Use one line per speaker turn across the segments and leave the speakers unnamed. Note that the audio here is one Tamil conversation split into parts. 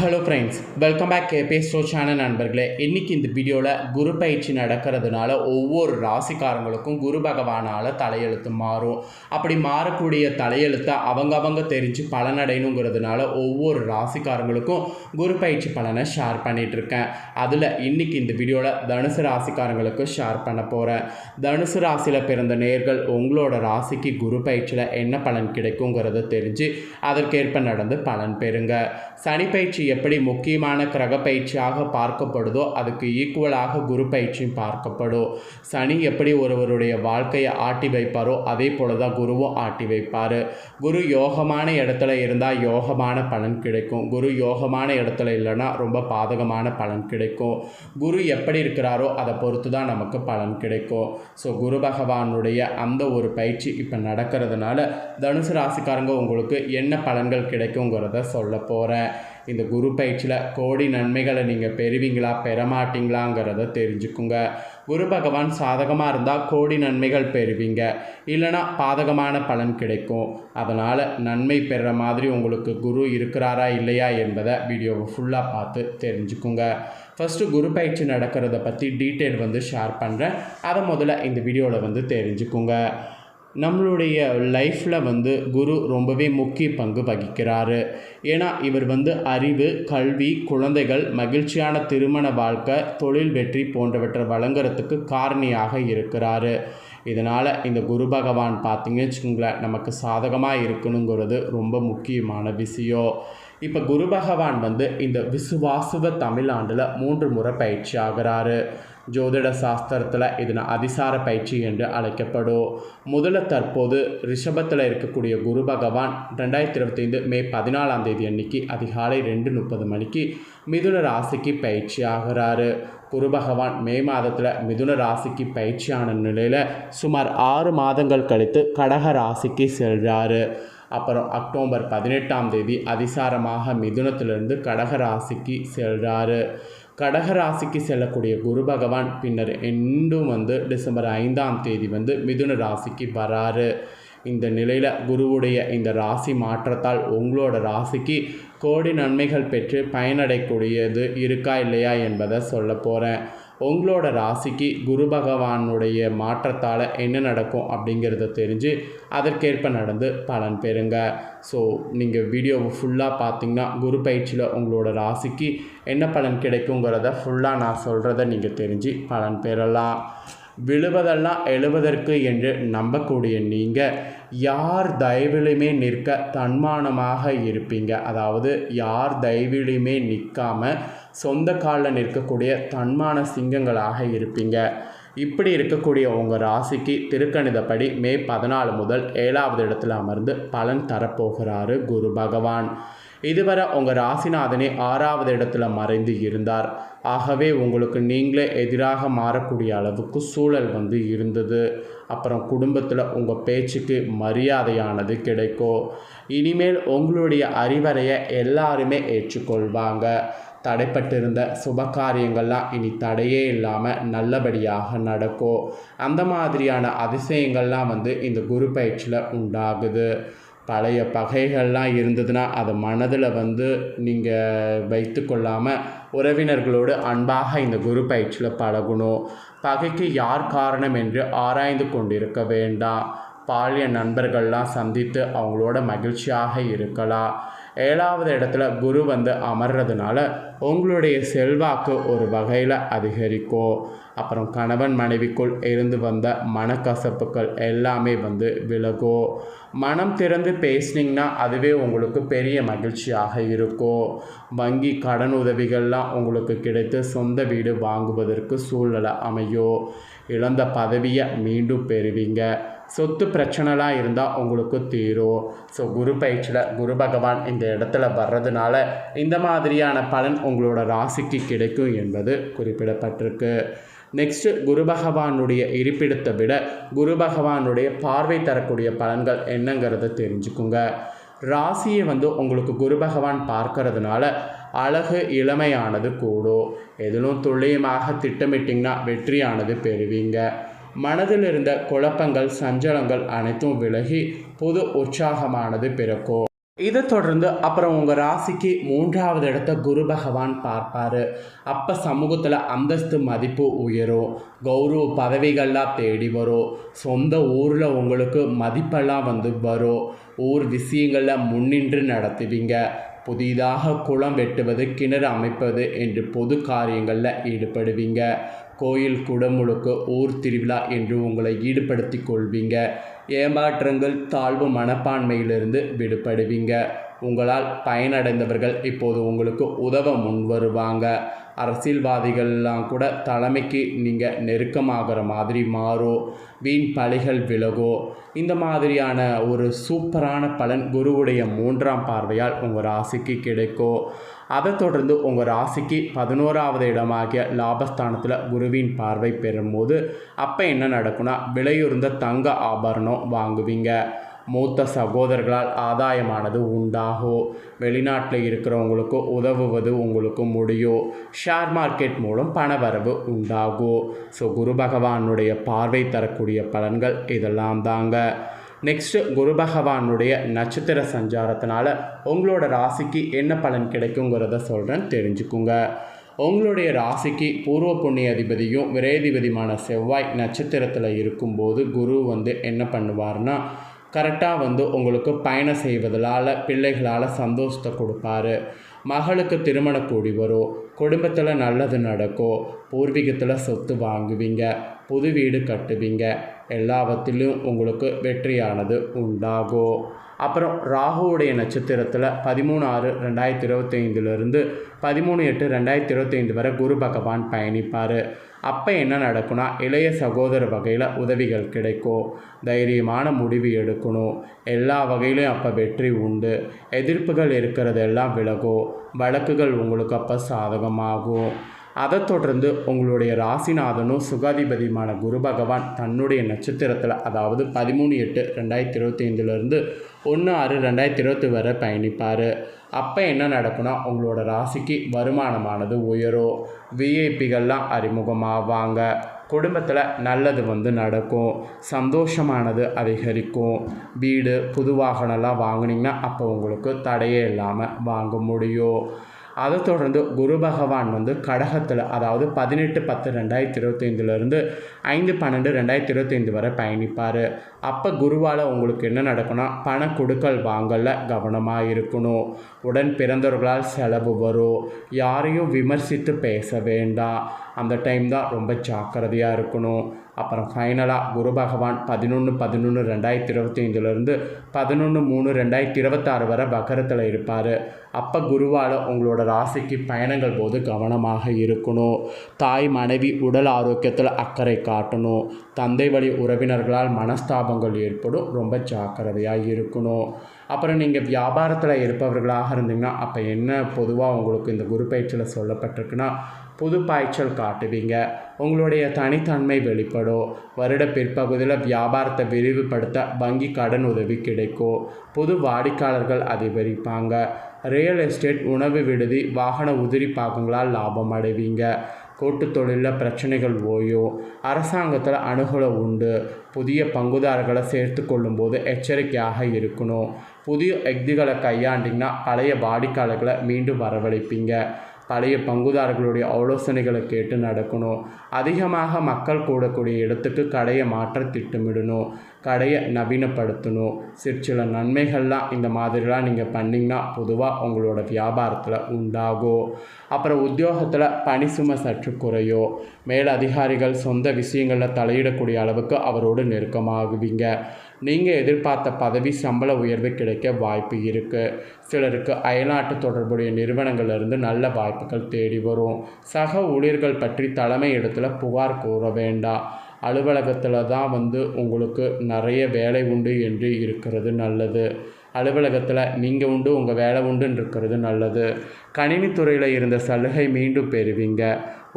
Hello friends welcome back கேபே show channel நண்பர்களே. இன்றைக்கி இந்த வீடியோவில் குரு பயிற்சி நடக்கிறதுனால ஒவ்வொரு ராசிக்காரங்களுக்கும் குரு பகவானால் தலையெழுத்து மாறும். அப்படி மாறக்கூடிய தலையெழுத்தை அவங்க அவங்க தெரிஞ்சு பலனடையணுங்கிறதுனால ஒவ்வொரு ராசிக்காரங்களுக்கும் குரு பயிற்சி பலனை ஷேர் பண்ணிகிட்ருக்கேன் அதில் இன்றைக்கி இந்த வீடியோவில் தனுசு ராசிக்காரங்களுக்கு ஷேர் பண்ண போகிறேன் தனுசு ராசியில் பிறந்த நேர்கள் உங்களோட ராசிக்கு குரு பயிற்சியில் என்ன பலன் கிடைக்குங்கிறத தெரிஞ்சு அதற்கேற்ப நடந்து பலன் பெறுங்க. சனி பயிற்சி எப்படி முக்கியமான கிரக பயிற்சியாக பார்க்கப்படுதோ அதுக்கு ஈக்குவலாக குரு பயிற்சியும் பார்க்கப்படும். சனி எப்படி ஒருவருடைய வாழ்க்கையை ஆட்டி வைப்பாரோ அதே போல தான் குருவும் ஆட்டி வைப்பார். குரு யோகமான இடத்துல இருந்தால் யோகமான பலன் கிடைக்கும். குரு யோகமான இடத்துல இல்லைன்னா ரொம்ப பாதகமான பலன் கிடைக்கும். குரு எப்படி இருக்கிறாரோ அதை பொறுத்து தான் நமக்கு பலன் கிடைக்கும். ஸோ குரு பகவானுடைய அந்த ஒரு பயிற்சி இப்போ நடக்கிறதுனால தனுசு ராசிக்காரங்க உங்களுக்கு என்ன பலன்கள் கிடைக்குங்கிறத சொல்ல போகிறேன் இந்த குரு பயிற்சியில் கோடி நன்மைகளை நீங்கள் பெறுவீங்களா பெறமாட்டீங்களாங்கிறத தெரிஞ்சுக்குங்க. குரு பகவான் சாதகமாக இருந்தால் கோடி நன்மைகள் பெறுவீங்க. இல்லைனா பாதகமான பலன் கிடைக்கும். அதனால் நன்மை பெறுற மாதிரி உங்களுக்கு குரு இருக்கிறாரா இல்லையா என்பதை வீடியோவை ஃபுல்லாக பார்த்து தெரிஞ்சுக்குங்க. ஃபஸ்ட்டு குரு பயிற்சி நடக்கிறத பற்றி டீட்டெயில் வந்து ஷேர் பண்ணுறேன் அதை முதல்ல இந்த வீடியோவில் வந்து தெரிஞ்சுக்குங்க. நம்மளுடைய லைஃப்பில் வந்து குரு ரொம்பவே முக்கிய பங்கு வகிக்கிறாரு. ஏன்னா இவர் வந்து அறிவு கல்வி குழந்தைகள் மகிழ்ச்சியான திருமண வாழ்க்கை தொழில் வெற்றி போன்றவற்றை வழங்குறதுக்கு காரணியாக இருக்கிறாரு. இதனால் இந்த குரு பகவான் பார்த்தீங்கன்னு வச்சுக்கோங்களேன் நமக்கு சாதகமாக இருக்கணுங்கிறது ரொம்ப முக்கியமான விஷயம். இப்போ குரு பகவான் வந்து இந்த விசுவாசுவ தமிழாண்டில் மூன்று முறை பயிற்சி ஆகிறாரு. ஜோதிட சாஸ்திரத்தில் இதில் அதிசார பயிற்சி என்று அழைக்கப்படும் முதல்ல தற்போது ரிஷபத்தில் இருக்கக்கூடிய குரு பகவான் ரெண்டாயிரத்தி இருபத்தைந்து மே பதினாலாம் தேதி அன்னைக்கு அதிகாலை ரெண்டு முப்பது மணிக்கு மிதுன ராசிக்கு பயிற்சி ஆகிறாரு. குரு பகவான் மே மாதத்தில் மிதுன ராசிக்கு பயிற்சியான நிலையில் சுமார் ஆறு மாதங்கள் கழித்து கடக ராசிக்கு செல்கிறாரு அப்புறம் அக்டோபர் பதினெட்டாம் தேதி அதிசாரமாக மிதுனத்திலிருந்து கடக ராசிக்கு செல்கிறாரு கடகராசிக்கு செல்லக்கூடிய குரு பகவான் பின்னர் இன்னும் வந்து டிசம்பர் ஐந்தாம் தேதி வந்து மிதுன ராசிக்கு வராரு. இந்த நிலையில் குருவுடைய இந்த ராசி மாற்றத்தால் உங்களோட ராசிக்கு கோடி நன்மைகள் பெற்று பயனடையக்கூடியது இருக்கா இல்லையா என்பதை சொல்ல போகிறேன் உங்களோட ராசிக்கு குரு பகவானுடைய மாற்றத்தால் என்ன நடக்கும் அப்படிங்கிறத தெரிஞ்சு அதற்கேற்ப நடந்து பலன் பெறுங்க. ஸோ நீங்கள் வீடியோவை ஃபுல்லாக பார்த்தீங்கன்னா குரு பயிற்சியில் உங்களோட ராசிக்கு என்ன பலன் கிடைக்குங்கிறத ஃபுல்லாக நான் சொல்கிறத நீங்கள் தெரிஞ்சு பலன் பெறலாம். விழுவதெல்லாம் எழுவதற்கு என்று நம்பக்கூடிய நீங்கள் யார் தயவிலுமே நிற்க தன்மானமாக இருப்பீங்க. அதாவது யார் தயவிலுமே நிற்காம சொந்த காலில் நிற்கக்கூடிய தன்மான சிங்கங்களாக இருப்பீங்க. இப்படி இருக்கக்கூடிய உங்கள் ராசிக்கு திருக்கணிதப்படி மே பதினாலு முதல் ஏழாவது இடத்துல அமர்ந்து பலன் தரப்போகிறாரு குரு பகவான். இதுவரை உங்கள் ராசிநாதனே ஆறாவது இடத்துல மறைந்து இருந்தார். ஆகவே உங்களுக்கு நீங்களே எதிராக மாறக்கூடிய அளவுக்கு சூழல் வந்து இருந்தது. அப்புறம் குடும்பத்தில் உங்கள் பேச்சுக்கு மரியாதையானது கிடைக்கும் இனிமேல் உங்களுடைய அறிவறையை எல்லாருமே ஏற்றுக்கொள்வாங்க. தடைப்பட்டிருந்த சுப காரியங்கள்லாம் இனி தடையே இல்லாமல் நல்லபடியாக நடக்கும் அந்த மாதிரியான அதிசயங்கள்லாம் வந்து இந்த குரு பயிற்சியில் உண்டாகுது. பழைய பகைகள்லாம் இருந்ததுன்னா அதை மனதில் வந்து நீங்கள் வைத்து கொள்ளாமல் உறவினர்களோடு அன்பாக இந்த குரு பயிற்சியில் பழகணும். பகைக்கு யார் காரணம் என்று ஆராய்ந்து கொண்டிருக்க வேண்டாம். பாலிய நண்பர்கள்லாம் சந்தித்து அவங்களோட மகிழ்ச்சியாக இருக்கலாம். ஏழாவது இடத்துல குரு வந்து அமர்றதுனால உங்களுடைய செல்வாக்கு ஒரு வகையில் அதிகரிக்கும் அப்புறம் கணவன் மனைவிக்குள் இருந்து வந்த மனக்கசப்புகள் எல்லாமே வந்து விலகும் மனம் திறந்து பேசுனீங்கன்னா அதுவே உங்களுக்கு பெரிய மகிழ்ச்சியாக இருக்கும் வங்கி கடன் உதவிகள்லாம் உங்களுக்கு கிடைத்து சொந்த வீடு வாங்குவதற்கு சூழ்நிலை அமையும் இழந்த பதவியை மீண்டும் பெறுவீங்க. சொத்து பிரச்சனைலாம் இருந்தால் உங்களுக்கு தீரும். ஸோ குரு பயிற்சியில் குரு பகவான் இந்த இடத்துல வர்றதுனால இந்த மாதிரியான பலன் உங்களோட ராசிக்கு கிடைக்கும் என்பது குறிப்பிடப்பட்டிருக்கு. நெக்ஸ்ட்டு குரு பகவானுடைய இருப்பிடத்தை விட குரு பகவானுடைய பார்வை தரக்கூடிய பலன்கள் என்னங்கிறத தெரிஞ்சுக்குங்க. ராசியை வந்து உங்களுக்கு குரு பகவான் பார்க்கறதுனால அழகு இளமையானது கூடும். எதிலும் துல்லியமாக திட்டமிட்டிங்கன்னா வெற்றியானது பெறுவீங்க. மனதில் இருந்த குழப்பங்கள் சஞ்சலங்கள் அனைத்தும் விலகி புது உற்சாகமானது பிறக்கும். இதை தொடர்ந்து அப்புறம் உங்கள் ராசிக்கு மூன்றாவது இடத்த குரு பகவான் பார்ப்பார். அப்போ சமூகத்தில் அந்தஸ்து மதிப்பு உயரும். கௌரவ பதவிகள்லாம் தேடி வரும். சொந்த ஊரில் உங்களுக்கு மதிப்பெல்லாம் வந்து வரும். ஊர் விஷயங்களில் முன்னின்று நடத்துவீங்க. புதிதாக குளம் வெட்டுவது கிணறு அமைப்பது என்று பொது காரியங்களில் ஈடுபடுவீங்க. கோயில் குடமுழுக்கு ஊர் திருவிழா என்று உங்களை ஈடுபடுத்தி கொள்வீங்க. ஏமாற்றங்கள் தாழ்வு மனப்பான்மையிலிருந்து விடுபடுவீங்க. உங்களால் பயனடைந்தவர்கள் இப்போது உங்களுக்கு உதவ முன் வருவாங்க அரசியல்வாதிகள்லாம் கூட தலைமைக்கு நீங்கள் நெருக்கமாகிற மாதிரி மாறும் வீண் பழிகள் விலகோ இந்த மாதிரியான ஒரு சூப்பரான பலன் குருவுடைய மூன்றாம் பார்வையால் உங்கள் ராசிக்கு கிடைக்கும் அதை தொடர்ந்து உங்கள் ராசிக்கு பதினோராவது இடமாகிய லாபஸ்தானத்தில் குருவின் பார்வை பெறும்போது அப்போ என்ன நடக்கும்னா விலையுறந்த தங்க ஆபரணம் வாங்குவீங்க. மூத்த சகோதரர்களால் ஆதாயமானது உண்டாகும் வெளிநாட்டில் இருக்கிறவங்களுக்கு உதவுவது உங்களுக்கு முடியும் ஷேர் மார்க்கெட் மூலம் பணவரவு உண்டாகும் ஸோ குரு பகவானுடைய பார்வை தரக்கூடிய பலன்கள் இதெல்லாம் தாங்க. நெக்ஸ்ட்டு குரு பகவானுடைய நட்சத்திர சஞ்சாரத்தினால உங்களோட ராசிக்கு என்ன பலன் கிடைக்குங்கிறத சொல்கிறேன் தெரிஞ்சுக்குங்க. உங்களுடைய ராசிக்கு பூர்வ புண்ணிய அதிபதியும் விரைதிபதியுமான செவ்வாய் நட்சத்திரத்தில் இருக்கும்போது குரு வந்து என்ன பண்ணுவார்னா கரெக்டாக வந்து உங்களுக்கு பயணம் செய்வதால் பிள்ளைகளால் சந்தோஷத்தை கொடுப்பாரு. மகளுக்கு திருமண கூடி வரும். குடும்பத்தில் நல்லது நடக்கும். பூர்வீகத்தில் சொத்து வாங்குவீங்க. புது வீடு கட்டுவீங்க. எல்லாவற்றிலும் உங்களுக்கு வெற்றியானது உண்டாகும். அப்புறம் ராகுவுடைய நட்சத்திரத்தில் பதிமூணு ஆறு ரெண்டாயிரத்தி இருபத்தைந்துலேருந்து பதிமூணு எட்டு ரெண்டாயிரத்தி இருபத்தைந்து வரை குரு பகவான் பயணிப்பார். அப்போ என்ன நடக்கும்னா இளைய சகோதர வகையில் உதவிகள் கிடைக்கும். தைரியமான முடிவு எடுக்கணும். எல்லா வகையிலையும் அப்போ வெற்றி உண்டு. எதிர்ப்புகள் இருக்கிறதெல்லாம் விலகும். வழக்குகள் உங்களுக்கு அப்போ சாதகமாகும். அதை தொடர்ந்து உங்களுடைய ராசிநாதனும் சுகாதிபதியுமான குரு பகவான் தன்னுடைய நட்சத்திரத்தில் அதாவது பதிமூணு எட்டு ரெண்டாயிரத்தி இருபத்தி ஐந்துலேருந்து ஒன்று ஆறு ரெண்டாயிரத்தி இருபத்தி வரை பயணிப்பார். அப்போ என்ன நடக்கும்னா உங்களோட ராசிக்கு வருமானமானது உயரும். விஐபிகள்லாம் அறிமுகமாவாங்க. குடும்பத்தில் நல்லது வந்து நடக்கும். சந்தோஷமானது அதிகரிக்கும். வீடு புது வாகனம்லாம் வாங்கினீங்கன்னா அப்போ உங்களுக்கு தடையே இல்லாமல் வாங்க முடியும். அதை தொடர்ந்து குரு பகவான் வந்து கடகத்தில் அதாவது பதினெட்டு பத்து ரெண்டாயிரத்தி இருபத்தைந்துலேருந்து ஐந்து பன்னெண்டு ரெண்டாயிரத்தி இருபத்தைந்து வரை பயணிப்பார். அப்போ குருவால் உங்களுக்கு என்ன நடக்கும்னா பண கொடுக்கல் வாங்கல கவனமாக இருக்கணும். உடன் பிறந்தவர்களால் செலவு வரும். யாரையும் விமர்சித்து பேச வேண்டாம். அந்த டைம் தான் ரொம்ப ஜாக்கிரதையாக இருக்கணும். அப்புறம் ஃபைனலாக குரு பகவான் பதினொன்று பதினொன்று ரெண்டாயிரத்தி இருபத்தி ஐந்துலேருந்து பதினொன்று மூணு ரெண்டாயிரத்தி இருபத்தாறு வரை பக்கரத்தில் இருப்பார். அப்போ குருவால் உங்களோட ராசிக்கு பயணங்கள் போது கவனமாக இருக்கணும். தாய் மனைவி உடல் ஆரோக்கியத்தில் அக்கறை காட்டணும். தந்தை வழி உறவினர்களால் மனஸ்தாபங்கள் ஏற்படும். ரொம்ப ஜாக்கிரதையாக இருக்கணும். அப்புறம் நீங்கள் வியாபாரத்தில் இருப்பவர்களாக இருந்தீங்கன்னா அப்போ என்ன பொதுவாக உங்களுக்கு இந்த குரு பயிற்சியில் சொல்லப்பட்டிருக்குன்னா புது பாய்ச்சல் காட்டுவீங்க. உங்களுடைய தனித்தன்மை வெளிப்படும் வருட பிற்பகுதியில் வியாபாரத்தை விரிவுபடுத்த வங்கி கடன் உதவி கிடைக்கும். புது வாடிக்கையாளர்கள் அதிகரிப்பாங்க. ரியல் எஸ்டேட் உணவு விடுதி வாகன உதிரி பாகங்களால் லாபம் அடைவீங்க. கூட்டு தொழிலில் பிரச்சனைகள் ஓயும். அரசாங்கத்தில் அணுகலை உண்டு. புதிய பங்குதாரர்களை சேர்த்து கொள்ளும்போது எச்சரிக்கையாக இருக்கணும். புதிய எக்திகளை கையாண்டிங்கன்னா பழைய வாடிக்கையாளர்களை மீண்டும் வரவழைப்பீங்க. பழைய பங்குதாரர்களுடைய ஆலோசனைகளை கேட்டு நடக்கணும். அதிகமாக மக்கள் கூடக்கூடிய இடத்துக்கு கடையை மாற்ற திட்டமிடணும். கடையை நவீனப்படுத்தணும். சிற்சில நன்மைகள்லாம் இந்த மாதிரிலாம் நீங்கள் பண்ணிங்கன்னா பொதுவாக உங்களோட வியாபாரத்தில் உண்டாகும். அப்புறம் உத்தியோகத்தில் பணி சுமை சற்று குறையோ மேலதிகாரிகள் சொந்த விஷயங்களில் தலையிடக்கூடிய அளவுக்கு அவரோடு நெருக்கமாகுவீங்க. நீங்கள் எதிர்பார்த்த பதவி சம்பள உயர்வு கிடைக்க வாய்ப்பு இருக்குது சிலருக்கு அயல்நாட்டு தொடர்புடைய நிறுவனங்கள்லேருந்து நல்ல வாய்ப்புகள் தேடி வரும். சக ஊழியர்கள் பற்றி தலைமை இடத்துல புகார் கூற வேண்டாம். அலுவலகத்தில் தான் வந்து உங்களுக்கு நிறைய வேலை உண்டு என்று இருக்கிறது நல்லது. அலுவலகத்தில் நீங்கள் உண்டு உங்கள் வேலை உண்டுன்னு இருக்கிறது நல்லது. கணினித்துறையில் இருந்த சலுகை மீண்டும் பெறுவீங்க.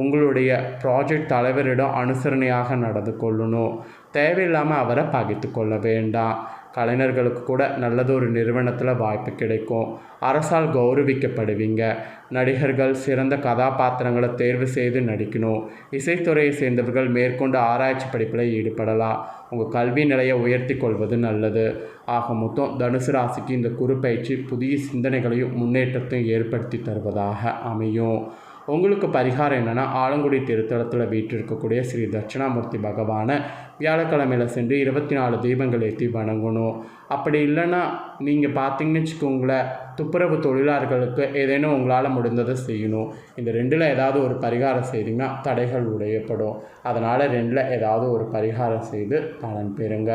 உங்களுடைய ப்ராஜெக்ட் தலைவரிடம் அனுசரணையாக நடந்து கொள்ளணும். தேவையில்லாமல் அவரை பகைத்து கொள்ள வேண்டாம். கலைஞர்களுக்கு கூட நல்லதொரு நிறுவனத்தில் வாய்ப்பு கிடைக்கும். அரசால் கௌரவிக்கப்படுவீங்க. நடிகர்கள் சிறந்த கதாபாத்திரங்களை தேர்வு செய்து நடிக்கணும். இசைத்துறையை சேர்ந்தவர்கள் மேற்கொண்டு ஆராய்ச்சி படிப்பில் ஈடுபடலாம். உங்கள் கல்வி நிலையை உயர்த்தி கொள்வது நல்லது. ஆக மொத்தம் தனுசு ராசிக்கு இந்த குறு பயிற்சி புதிய சிந்தனைகளையும் முன்னேற்றத்தையும் ஏற்படுத்தி தருவதாக அமையும். உங்களுக்கு பரிகாரம் என்னென்னா ஆலங்குடி திருத்தலத்தில் வீற்றிருக்கக்கூடிய ஸ்ரீ தட்சிணாமூர்த்தி பகவானை வியாழக்கிழமையில் சென்று இருபத்தி நாலு தீபங்கள் ஏற்றி வணங்கணும். அப்படி இல்லைன்னா நீங்கள் பார்த்தீங்கன்னு வச்சுக்கோங்களேன் துப்புரவு தொழிலாளர்களுக்கு ஏதேனும் உங்களால் முடிந்ததை செய்யணும். இந்த ரெண்டில் ஏதாவது ஒரு பரிகாரம் செய்தீங்கன்னா தடைகள் உடையப்படும். அதனால் ரெண்டில் ஏதாவது ஒரு பரிகாரம் செய்து பலன் பெறுங்க.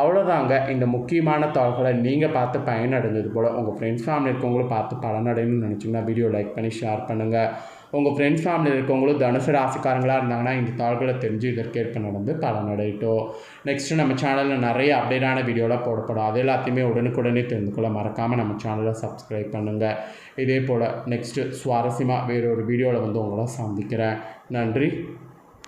அவ்வளோதாங்க இந்த முக்கியமான தாள்களை நீங்கள் பார்த்து பயனடைஞ்சது போல் உங்கள் ஃப்ரெண்ட்ஸ் ஃபேமிலி இருக்கவங்களும் பார்த்து பலனடையணும்னு நினச்சிங்கன்னா வீடியோ லைக் பண்ணி ஷேர் பண்ணுங்கள் உங்கள் ஃப்ரெண்ட்ஸ் ஃபேமிலி இருக்கவங்களும் தனுசு ராசிக்காரங்களாக இருந்தாங்கன்னா இந்த தாள்களை தெரிஞ்சு இதற்கேற்ப நடந்து பலனடையட்டும். நெக்ஸ்ட்டு நம்ம சேனலில் நிறைய அப்டேட்டான வீடியோலாம் போடப்படும். அது எல்லாத்தையுமே உடனுக்குடனே தெரிந்து கொள்ள மறக்காமல் நம்ம சேனலை சப்ஸ்கிரைப் பண்ணுங்கள் இதே போல் நெக்ஸ்ட்டு சுவாரஸ்யமாக வேறொரு வீடியோவில் வந்து உங்களை சந்திக்கிறேன். நன்றி.